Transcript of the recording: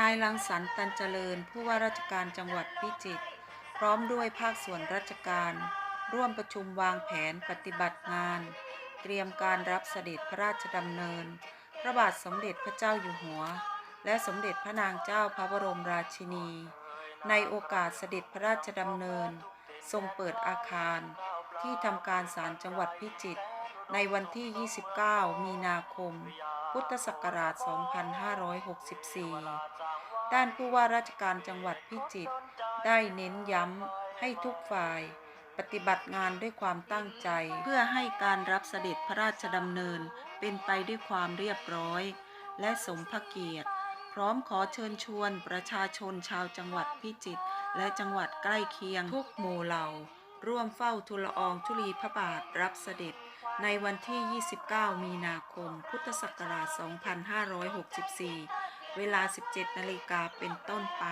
นายรังสรรค์ตันเจริญ ผู้ว่าราชการจังหวัดพิจิตรพร้อมด้วยภาคส่วนราชการ ร่วมประชุมวางแผนปฏิบัติงาน เตรียมการรับเสด็จพระราชดำเนิน พระบาทสมเด็จพระเจ้าอยู่หัว และสมเด็จพระนางเจ้าพระบรมราชินี ในโอกาสเสด็จพระราชดำเนิน ทรงเปิดอาคาร ที่ทำการศาลจังหวัดพิจิตรในวันที่ 29 มีนาคม พุทธศักราช 2564 ด้านผู้ว่าราชการจังหวัดพิจิตรได้เน้นย้ำให้ทุกฝ่าย ปฏิบัติงานด้วยความตั้งใจ เพื่อให้การรับเสด็จพระราชดำเนินเป็นไปด้วยความเรียบร้อย และสมพระเกียรติ พร้อมขอเชิญชวนประชาชนชาวจังหวัดพิจิตรและจังหวัดใกล้เคียงทุกหมู่เหล่า ร่วมเฝ้าทูลอองธุลีพระบาทรับเสด็จ ในวันที่ 29 มีนาคม พุทธศักราช 2564 เวลา 17 นาฬิกาเป็นต้นไป